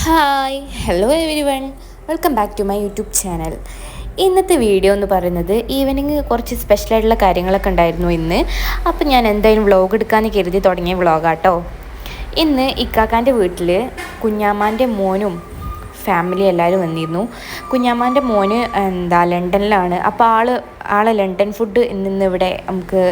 Hi hello everyone welcome back to my YouTube channel ഇന്നത്തെ video എന്ന് പറയുന്നത് evening കുറച്ച് സ്പെഷ്യലായിട്ടുള്ള കാര്യങ്ങളൊക്കെ ഉണ്ടായിരുന്നു ഇന്ന്. അപ്പം ഞാൻ എന്തായാലും വ്ളോഗ് എടുക്കാമെന്ന് കരുതി തുടങ്ങിയ വ്ളോഗാട്ടോ ഇന്ന് ഇക്കാക്കാന്റെ വീട്ടിൽ കുഞ്ഞാമാന്റെ മോനും ഫാമിലി എല്ലാവരും വന്നിരുന്നു. കുഞ്ഞാമാന്റെ മോന് എന്താ ലണ്ടനിലാണ് അപ്പോൾ ആൾ ആളെ ലണ്ടൻ ഫുഡ് ഇന്നിവിടെ നമുക്ക്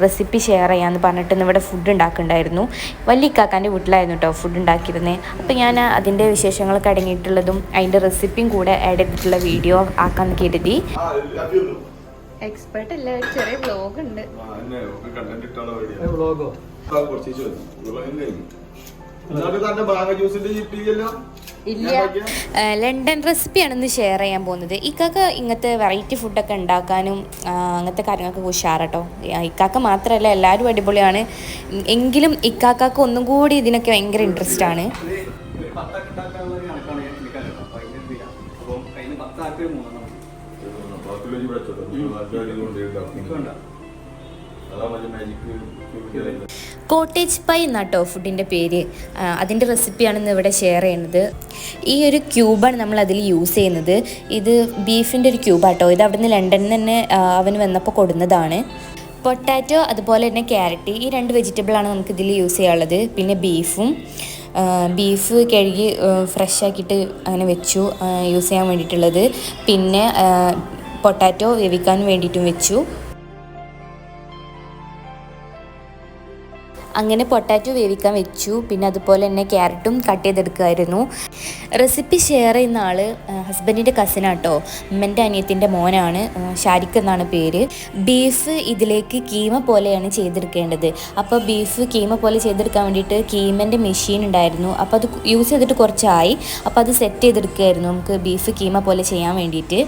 റെസിപ്പി ഷെയർ ചെയ്യാമെന്ന് പറഞ്ഞിട്ട് ഇന്ന് ഇവിടെ ഫുഡ് ഉണ്ടാക്കുന്നുണ്ടായിരുന്നു വലിയ ഇക്കാക്കാന്റെ വീട്ടിലായിരുന്നു കേട്ടോ ഫുഡ് ഉണ്ടാക്കിയിരുന്നത് അപ്പോൾ ഞാൻ അതിന്റെ വിശേഷങ്ങളൊക്കെ അടങ്ങിയിട്ടുള്ളതും അതിന്റെ റെസിപ്പിയും കൂടെ ആഡ് ചെയ്തിട്ടുള്ള വീഡിയോ ആക്കാമെന്ന് കരുതി. എക്സ്പെർട്ട് അല്ല? ചെറിയ വ്ലോഗ് ഉണ്ട്. ആ, കുറച്ച് ചോദിച്ചു. ജ്യൂസിന്റെ കിട്ടിയില്ല ഇല്ല. ലണ്ടൻ റെസിപ്പിയാണ് ഇന്ന് ഷെയർ ചെയ്യാൻ പോകുന്നത്. ഇക്കാക്ക് ഇങ്ങനത്തെ വെറൈറ്റി ഫുഡൊക്കെ ഉണ്ടാക്കാനും അങ്ങനത്തെ കാര്യങ്ങളൊക്കെ ഉഷാറട്ടോ. ഇക്കാക്ക മാത്രമല്ല എല്ലാവരും അടിപൊളിയാണ്. എങ്കിലും ഇക്കാക്കാക്ക് ഒന്നും കൂടി ഇതിനൊക്കെ ഭയങ്കര ഇൻട്രസ്റ്റ് ആണ്. പത്തൊക്കെ ഉണ്ടാക്കാനുള്ള ഒരു കോട്ടേജ് പൈ എന്നാട്ടോ ഫുഡിന്റെ പേര്. അതിന്റെ റെസിപ്പിയാണ് ഇന്ന് ഇവിടെ ഷെയർ ചെയ്യുന്നത്. ഈ ഒരു ക്യൂബാണ് നമ്മൾ അതിൽ യൂസ് ചെയ്യുന്നത്. ഇത് ബീഫിന്റെ ഒരു ക്യൂബാട്ടോ ഇത് അവിടുന്ന് ലണ്ടനിൽ തന്നെ അവന് വന്നപ്പോൾ കൊടുന്നതാണ്. പൊട്ടാറ്റോ അതുപോലെ തന്നെ ക്യാരറ്റ് ഈ രണ്ട് വെജിറ്റബിളാണ് നമുക്ക് ഇതിൽ യൂസ് ചെയ്യാനുള്ളത്. പിന്നെ ബീഫും ബീഫ് കഴുകി ഫ്രഷ് ആക്കിയിട്ട് അങ്ങനെ വെച്ചു യൂസ് ചെയ്യാൻ വേണ്ടിയിട്ടുള്ളത്. പിന്നെ പൊട്ടാറ്റോ വേവിക്കാൻ വേണ്ടിയിട്ടും വെച്ചു. അങ്ങനെ പൊട്ടാറ്റോ വേവിക്കാൻ വെച്ചു. പിന്നെ അതുപോലെ തന്നെ ക്യാരറ്റും കട്ട് ചെയ്തെടുക്കുമായിരുന്നു റെസിപ്പി ഷെയർ ചെയ്യുന്ന ആൾ ഹസ്ബൻഡിന്റെ കസിനാട്ടോ ഉമ്മന്റെ അനിയത്തിന്റെ മോനാണ്. ഷാരിഖ് എന്നാണ് പേര്. ബീഫ് ഇതിലേക്ക് കീമ പോലെയാണ് ചെയ്തെടുക്കേണ്ടത്. അപ്പോൾ ബീഫ് കീമ പോലെ ചെയ്തെടുക്കാൻ വേണ്ടിയിട്ട് കീമന്റെ മെഷീൻ ഉണ്ടായിരുന്നു. അപ്പോൾ അത് യൂസ് ചെയ്തിട്ട് കുറച്ചായി. അപ്പോൾ അത് സെറ്റ് ചെയ്തെടുക്കുമായിരുന്നു നമുക്ക് ബീഫ് കീമ പോലെ ചെയ്യാൻ വേണ്ടിയിട്ട്.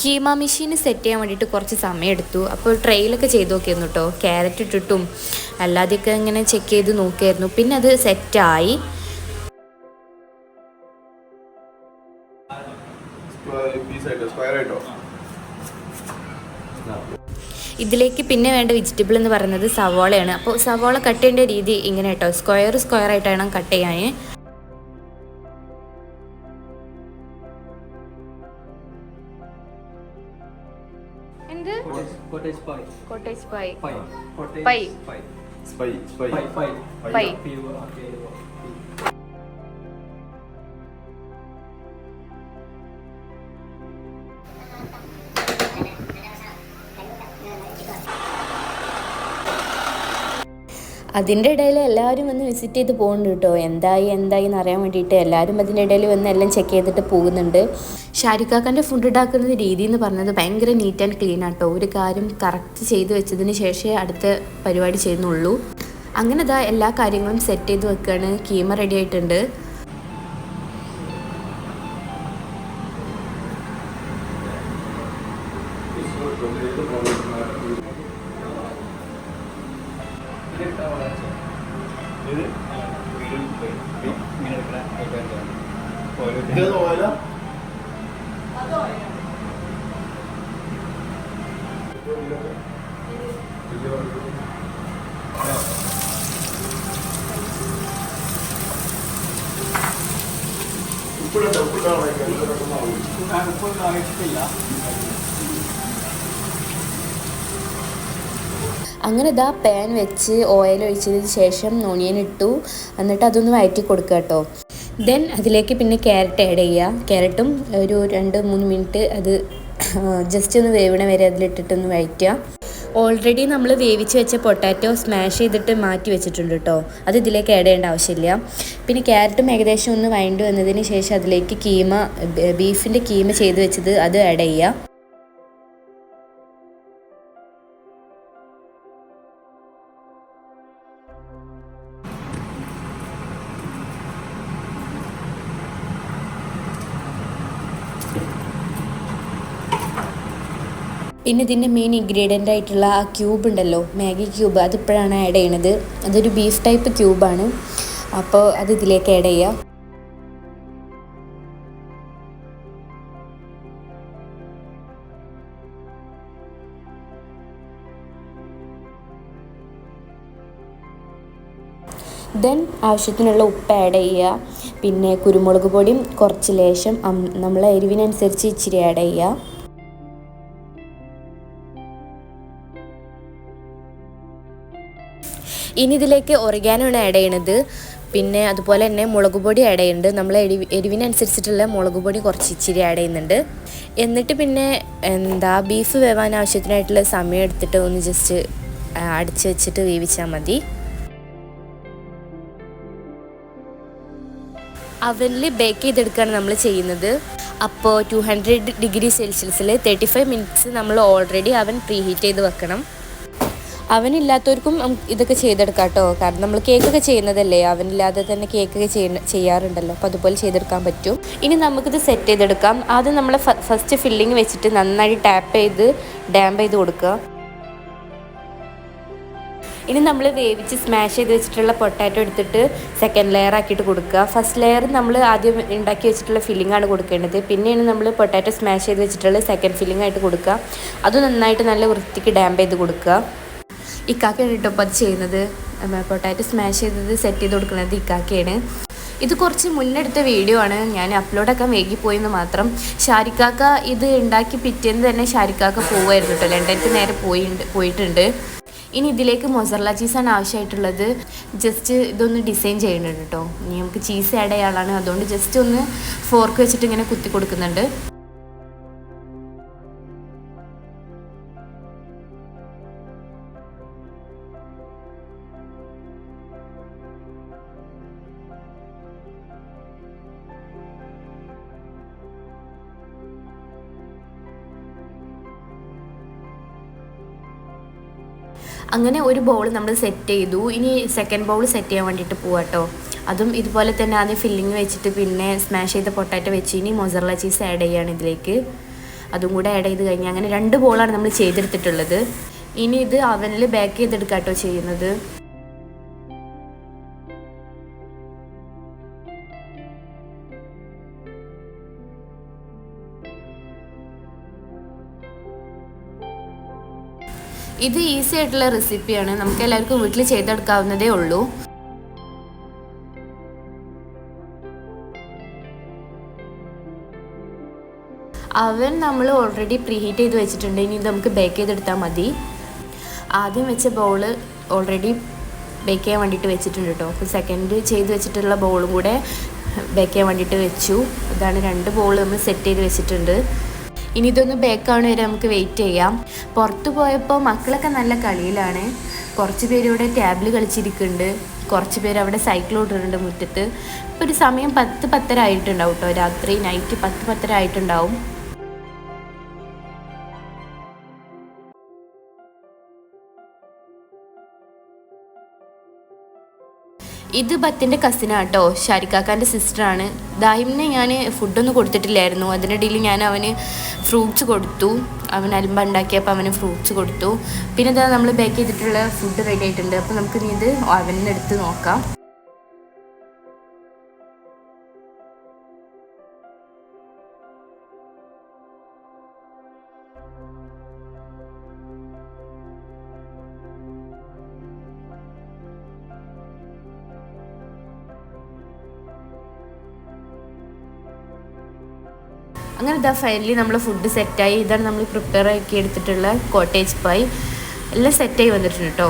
കീമ മെഷീൻ സെറ്റ് ചെയ്യാൻ വേണ്ടിയിട്ട് കുറച്ച് സമയം എടുത്തു അപ്പോൾ ട്രെയിലൊക്കെ ചെയ്ത് നോക്കിയിരുന്നു കേട്ടോ ക്യാരറ്റ് ഇട്ടിട്ടും അല്ലാതെയൊക്കെ ഇങ്ങനെ ചെക്ക് ചെയ്ത് നോക്കിയായിരുന്നു. പിന്നെ അത് സെറ്റായി ഇതിലേക്ക് പിന്നെ വേണ്ട വെജിറ്റബിൾ എന്ന് പറയുന്നത് സവാളയാണ്. അപ്പോൾ സവാള കട്ട് ചെയ്യേണ്ട രീതി ഇങ്ങനെ കേട്ടോ സ്ക്വയർ സ്ക്വയർ ആയിട്ട് വേണം കട്ട് ചെയ്യാൻ. എന്ത്? Cottage pie pie pie pie. Pie അതിന്റെ ഇടയിൽ എല്ലാവരും വന്ന് വിസിറ്റ് ചെയ്ത് പോകുന്നുണ്ട് കേട്ടോ. എന്തായി എന്തായി എന്ന് അറിയാൻ വേണ്ടിയിട്ട് എല്ലാവരും അതിന്റെ ഇടയിൽ വന്ന് എല്ലാം ചെക്ക് ചെയ്തിട്ട് പോകുന്നുണ്ട്. ഷാരിഖാക്കാന്റെ ഫുഡ് ഉണ്ടാക്കുന്ന രീതി എന്ന് പറഞ്ഞത് ഭയങ്കര നീറ്റ് ആൻഡ് ക്ലീൻ ആട്ടോ ഒരു കാര്യം കറക്റ്റ് ചെയ്ത് വെച്ചതിന് ശേഷമേ അടുത്ത പരിപാടി ചെയ്യുന്നുള്ളൂ. അങ്ങനെ ഇതാ എല്ലാ കാര്യങ്ങളും സെറ്റ് ചെയ്ത് വെക്കുകയാണ് കീമ റെഡി ആയിട്ടുണ്ട്. അങ്ങനെ ഇതാ പാൻ വെച്ച് ഓയിൽ ഒഴിച്ചതിന് ശേഷം ഓണിയൻ ഇട്ടു. എന്നിട്ട് അതൊന്ന് വഴറ്റി കൊടുക്കുക കേട്ടോ. ദെൻ അതിലേക്ക് പിന്നെ ക്യാരറ്റ് ആഡ് ചെയ്യുക. ക്യാരറ്റും ഒരു രണ്ട് മൂന്ന് മിനിറ്റ് അത് ജസ്റ്റ് ഒന്ന് വേവണ വരെ അതിലിട്ടിട്ടൊന്ന് വഴറ്റുക. ഓൾറെഡി നമ്മൾ വേവിച്ച് വെച്ച പൊട്ടാറ്റോ സ്മാഷ് ചെയ്തിട്ട് മാറ്റി വെച്ചിട്ടുണ്ട് കേട്ടോ അത് ഇതിലേക്ക് ആഡ് ചെയ്യേണ്ട ആവശ്യമില്ല. പിന്നെ ക്യാരറ്റും ഏകദേശം ഒന്ന് വഴണ്ട് വന്നതിന് ശേഷം അതിലേക്ക് കീമ ബീഫിന്റെ കീമ ചെയ്ത് വെച്ചത് അത് ആഡ് ചെയ്യുക. പിന്നെ ഇതിന്റെ മെയിൻ ഇൻഗ്രീഡിയന്റ് ആയിട്ടുള്ള ആ ക്യൂബ് ഉണ്ടല്ലോ മാഗി ക്യൂബ് അതിപ്പോഴാണ് ആഡ് ചെയ്യണത്. അതൊരു ബീഫ് ടൈപ്പ് ക്യൂബാണ് അപ്പോൾ അത് ഇതിലേക്ക് ആഡ് ചെയ്യുക ദെൻ ആവശ്യത്തിനുള്ള ഉപ്പ് ആഡ് ചെയ്യുക. പിന്നെ കുരുമുളക് പൊടിയും കുറച്ച് ലേശം നമ്മൾ എരിവിനനുസരിച്ച് ഇച്ചിരി ആഡ് ചെയ്യുക. ഇനി ഇതിലേക്ക് ഒറിഗാനോ ആഡ് ചെയ്യണത്. പിന്നെ അതുപോലെ തന്നെ മുളക് പൊടി ആഡ് ചെയ്യുന്നുണ്ട് നമ്മൾ എരിവ് എരിവിനനുസരിച്ചിട്ടുള്ള മുളക് പൊടി കുറച്ച് ഇച്ചിരി ആഡ് ചെയ്യുന്നുണ്ട്. എന്നിട്ട് പിന്നെ എന്താ ബീഫ് വേവാൻ ആവശ്യത്തിനായിട്ടുള്ള സമയം എടുത്തിട്ട് ഒന്ന് ജസ്റ്റ് അടിച്ച് വെച്ചിട്ട് വേവിച്ചാൽ മതി. അവനിൽ ബേക്ക് ചെയ്തെടുക്കുകയാണ് നമ്മൾ ചെയ്യുന്നത്. അപ്പോൾ ടു ഹൺഡ്രഡ് ഡിഗ്രി സെൽഷ്യസിൽ തേർട്ടി ഫൈവ് മിനിറ്റ്സ് നമ്മൾ ഓൾറെഡി അവൻ പ്രീഹീറ്റ് ചെയ്ത് വെക്കണം. അവനില്ലാത്തവർക്കും ഇതൊക്കെ ചെയ്തെടുക്കാം കേട്ടോ. കാരണം നമ്മൾ കേക്കൊക്കെ ചെയ്യുന്നതല്ലേ അവനില്ലാതെ തന്നെ കേക്കൊക്കെ ചെയ്യാറുണ്ടല്ലോ. അപ്പോൾ അതുപോലെ ചെയ്തെടുക്കാൻ പറ്റും. ഇനി നമുക്കിത് സെറ്റ് ചെയ്തെടുക്കാം. ആദ്യം നമ്മൾ ഫസ്റ്റ് ഫില്ലിങ് വെച്ചിട്ട് നന്നായി ടാപ്പ് ചെയ്ത് ഡാമ്പ് ചെയ്ത് കൊടുക്കുക. ഇനി നമ്മൾ വേവിച്ച് സ്മാഷ് ചെയ്ത് വെച്ചിട്ടുള്ള പൊട്ടാറ്റോ എടുത്തിട്ട് സെക്കൻഡ് ലെയർ ആക്കിയിട്ട് കൊടുക്കുക. ഫസ്റ്റ് ലെയർ നമ്മൾ ആദ്യം ഉണ്ടാക്കി വെച്ചിട്ടുള്ള ഫില്ലിംഗ് ആണ് കൊടുക്കേണ്ടത്. പിന്നെയാണ് നമ്മൾ പൊട്ടാറ്റോ സ്മാഷ് ചെയ്ത് വെച്ചിട്ടുള്ള സെക്കൻഡ് ഫില്ലിംഗ് ആയിട്ട് കൊടുക്കുക. അത് നന്നായിട്ട് നല്ല വൃത്തിക്ക് ഡാമ്പ് ചെയ്ത് കൊടുക്കുക. ഇക്കാക്കയാണ് കേട്ടോ അപ്പോൾ അത് ചെയ്യുന്നത്. പൊട്ടാറ്റോ സ്മാഷ് ചെയ്തത് സെറ്റ് ചെയ്ത് കൊടുക്കുന്നത് ഇക്കാക്കയാണ്. ഇത് കുറച്ച് മുന്നെടുത്ത വീഡിയോ ആണ്. ഞാൻ അപ്ലോഡാക്കാൻ വൈകിപ്പോയെന്ന് മാത്രം. ഷാരിക്കാക്ക ഇത് ഉണ്ടാക്കി പിറ്റേന്ന് തന്നെ ഷാരിക്കാക്ക പോവായിരുന്നു കേട്ടോ. ലണ്ടനിക്ക് നേരെ പോയിട്ടുണ്ട് പോയിട്ടുണ്ട്. ഇനി ഇതിലേക്ക് മൊസറല ചീസാണ് ആവശ്യമായിട്ടുള്ളത്. ജസ്റ്റ് ഇതൊന്ന് ഡിസൈൻ ചെയ്യുന്നുണ്ട് കേട്ടോ. ഇനി നമുക്ക് ചീസ് ആഡ് ചെയ്യാനാണ് അതുകൊണ്ട് ജസ്റ്റ് ഒന്ന് ഫോർക്ക് വെച്ചിട്ട് ഇങ്ങനെ കുത്തി കൊടുക്കുന്നുണ്ട്. അങ്ങനെ ഒരു ബൗൾ നമ്മൾ സെറ്റ് ചെയ്തു. ഇനി സെക്കൻഡ് ബൗൾ സെറ്റ് ചെയ്യാൻ വേണ്ടിയിട്ട് പോവാട്ടോ അതും ഇതുപോലെ തന്നെ ആദ്യം ഫില്ലിങ് വെച്ചിട്ട് പിന്നെ സ്മാഷ് ചെയ്ത പൊട്ടാറ്റോ വെച്ച് ഇനി മൊസറല ചീസ് ആഡ് ചെയ്യുകയാണ് ഇതിലേക്ക്. അതും കൂടെ ആഡ് ചെയ്ത് കഴിഞ്ഞാൽ അങ്ങനെ രണ്ട് ബോളാണ് നമ്മൾ ചെയ്തെടുത്തിട്ടുള്ളത്. ഇനി ഇത് അവനിൽ ബേക്ക് ചെയ്തെടുക്കാട്ടോ ചെയ്യുന്നത്. ഇത് ഈസി ആയിട്ടുള്ള റെസിപ്പിയാണ്. നമുക്ക് എല്ലാവർക്കും വീട്ടിൽ ചെയ്തെടുക്കാവുന്നതേ ഉള്ളൂ. അവൻ നമ്മൾ ഓൾറെഡി പ്രീ ഹീറ്റ് ചെയ്ത് വെച്ചിട്ടുണ്ട്. ഇനി ഇത് നമുക്ക് ബേക്ക് ചെയ്തെടുത്താൽ മതി. ആദ്യം വെച്ച ബൗൾ ഓൾറെഡി ബേക്ക് ചെയ്യാൻ വേണ്ടിയിട്ട് വെച്ചിട്ടുണ്ട് കേട്ടോ അപ്പോൾ സെക്കൻഡ് ചെയ്ത് വെച്ചിട്ടുള്ള ബൗളും കൂടെ ബേക്ക് ചെയ്യാൻ വേണ്ടിയിട്ട് വെച്ചു. ഇതാണ് രണ്ട് ബൗൾ നമ്മൾ സെറ്റ് ചെയ്ത് വെച്ചിട്ടുണ്ട്. ഇനി ഇതൊന്ന് ബേക്കാണ് വരെ നമുക്ക് വെയിറ്റ് ചെയ്യാം. പുറത്ത് പോയപ്പോൾ മക്കളൊക്കെ നല്ല കളിയിലാണ്. കുറച്ച് പേര് ഇവിടെ ടാബിൽ കളിച്ചിരിക്കുന്നുണ്ട്. കുറച്ച് പേര് അവിടെ സൈക്കിൾ ഓടുന്നുണ്ട് മുറ്റത്ത്. ഇപ്പോൾ ഒരു സമയം പത്ത് പത്തര ആയിട്ടുണ്ടാവും കേട്ടോ. രാത്രി നൈറ്റ് പത്ത് പത്തര ആയിട്ടുണ്ടാവും. ഇത് ബത്തിന്റെ കസിനാട്ടോ ഷാരിക്കാക്കാന്റെ സിസ്റ്ററാണ് ദാഹിമിനെ ഞാൻ ഫുഡൊന്നും കൊടുത്തിട്ടില്ലായിരുന്നു. അതിനിടയിൽ ഞാൻ അവന് ഫ്രൂട്ട്സ് കൊടുത്തു. അവൻ അലമ്പ ഉണ്ടാക്കിയപ്പോൾ അവന് ഫ്രൂട്ട്സ് കൊടുത്തു. പിന്നെ ഇതാ നമ്മൾ ബേക്ക് ചെയ്തിട്ടുള്ള ഫുഡ് റെഡി ആയിട്ടുണ്ട്. അപ്പോൾ നമുക്ക് ഇനി ഇത് അവനെടുത്ത് നോക്കാം. അങ്ങനെ ഇതാ ഫൈനലി നമ്മൾ ഫുഡ് സെറ്റായി ഇതാണ് നമ്മൾ പ്രിപ്പയർ ആക്കി എടുത്തിട്ടുള്ള കോട്ടേജ് പൈ എല്ലാം സെറ്റായി വന്നിട്ടുണ്ട് കേട്ടോ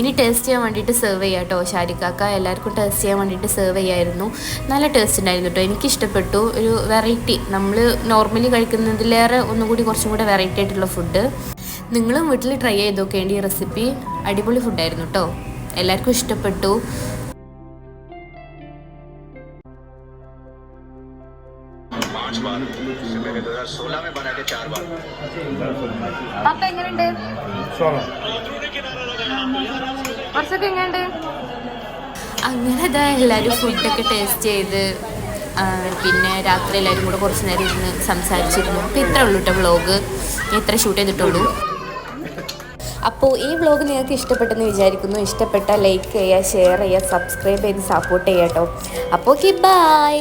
ഇനി ടേസ്റ്റ് ചെയ്യാൻ വേണ്ടിയിട്ട് സെർവ് ചെയ്യാം കേട്ടോ ഷാരിക്കാക്ക എല്ലാവർക്കും ടേസ്റ്റ് ചെയ്യാൻ വേണ്ടിയിട്ട് സെർവ് ചെയ്യായിരുന്നു. നല്ല ടേസ്റ്റ് ഉണ്ടായിരുന്നു കേട്ടോ എനിക്ക് ഇഷ്ടപ്പെട്ടു. ഒരു വെറൈറ്റി നമ്മൾ നോർമലി കഴിക്കുന്നതിലേറെ ഒന്നുകൂടി കുറച്ചും കൂടെ വെറൈറ്റി ആയിട്ടുള്ള ഫുഡ് നിങ്ങളും വീട്ടിൽ ട്രൈ ചെയ്ത് നോക്കേണ്ട ഈ റെസിപ്പി അടിപൊളി ഫുഡായിരുന്നു കേട്ടോ എല്ലാവർക്കും ഇഷ്ടപ്പെട്ടു. അങ്ങനെ എല്ലാരും എല്ലാവരും ഫുഡൊക്കെ ടേസ്റ്റ് ചെയ്ത് പിന്നെ രാത്രി എല്ലാവരും കൂടെ കുറച്ച് നേരം ഇരുന്ന് സംസാരിച്ചിരുന്നു. അപ്പം ഇത്ര ഉള്ളൂ കേട്ടോ വ്ളോഗ് ഇത്ര ഷൂട്ട് ചെയ്തിട്ടുള്ളൂ. അപ്പോൾ ഈ വ്ളോഗ് നിങ്ങൾക്ക് ഇഷ്ടപ്പെട്ടെന്ന് വിചാരിക്കുന്നു. ഇഷ്ടപ്പെട്ട ലൈക്ക് ചെയ്യുക ഷെയർ ചെയ്യുക സബ്സ്ക്രൈബ് ചെയ്ത് സപ്പോർട്ട് ചെയ്യാം കേട്ടോ അപ്പോൾ ഓക്കെ ബായ്